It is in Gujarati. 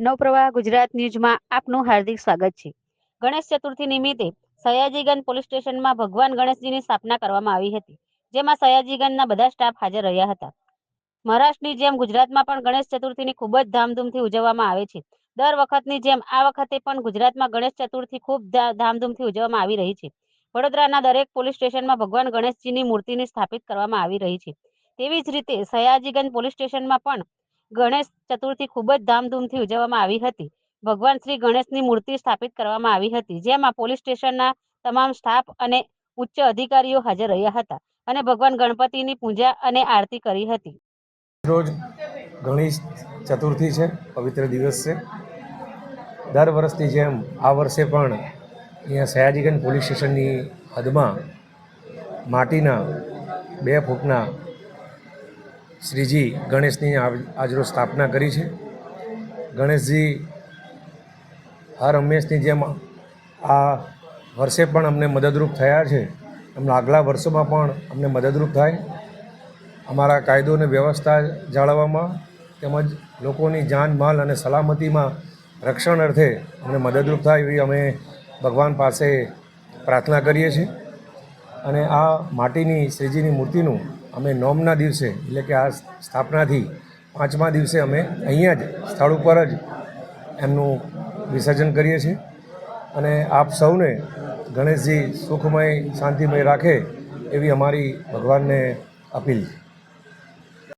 નવપ્રવાહ ગુજરાત ન્યૂઝમાં આપનું હાર્દિક સ્વાગત છે. ગણેશ ચતુર્થી નિમિત્તે સયાજીગંજ પોલીસ સ્ટેશનમાં ભગવાન ગણેશજીની સ્થાપના કરવામાં આવી હતી, જેમાં સયાજીગંજના બધા સ્ટાફ હાજર રહ્યા હતા. મહારાષ્ટ્રની જેમ ગુજરાતમાં પણ ગણેશ ચતુર્થીની ખૂબ જ ધામધૂમથી ઉજવવામાં આવે છે. દર વખતની જેમ આ વખતે પણ ગુજરાતમાં ગણેશ ચતુર્થી ખૂબ ધામધૂમથી ઉજવવામાં આવી રહી છે. વડોદરાના દરેક પોલીસ સ્ટેશનમાં ભગવાન ગણેશજીની મૂર્તિની સ્થાપિત કરવામાં આવી રહી છે. તેવી જ રીતે સયાજીગંજ પોલીસ સ્ટેશનમાં પણ ગણેશ ચતુર્થી ખૂબ જ ધામધૂમથી ઉજવવામાં આવી હતી. ભગવાન શ્રી ગણેશની મૂર્તિ સ્થાપિત કરવામાં આવી હતી, જેમાં પોલીસ સ્ટેશનના તમામ સ્ટાફ અને ઉચ્ચ અધિકારીઓ હાજર રહ્યા હતા અને ભગવાન ગણપતિની પૂજા અને આરતી કરી હતી. રોજ ગણેશ ચતુર્થી છે, પવિત્ર દિવસ છે. દર વર્ષની જેમ આ વર્ષે પણ અહીંયા સયાજીગંજ પોલીસ સ્ટેશનની હદમાં માટીના બે ફૂટના શ્રીજી ગણેશની આજરોજ સ્થાપના કરી છે. ગણેશજી હર હંમેશની જેમ આ વર્ષે પણ અમને મદદરૂપ થયા છે. એમના આગલા વર્ષોમાં પણ અમને મદદરૂપ થાય. અમારા કાયદો અને વ્યવસ્થા જાળવવામાં તેમજ લોકોની જાન માલ અને સલામતીમાં રક્ષણ અર્થે અમને મદદરૂપ થાય એવી અમે ભગવાન પાસે પ્રાર્થના કરીએ છીએ. અને આ માટીની શ્રીજીની મૂર્તિનું અમે નોમના દિવસે, એટલે કે આ સ્થાપનાથી પાંચમા દિવસે અમે અહીંયા જ, સ્થળ ઉપર જ એમનું વિસર્જન કરીએ છીએ. અને આપ સૌને ગણેશજી સુખમય, શાંતિમય રાખે એવી અમારી ભગવાનને અપીલ છે.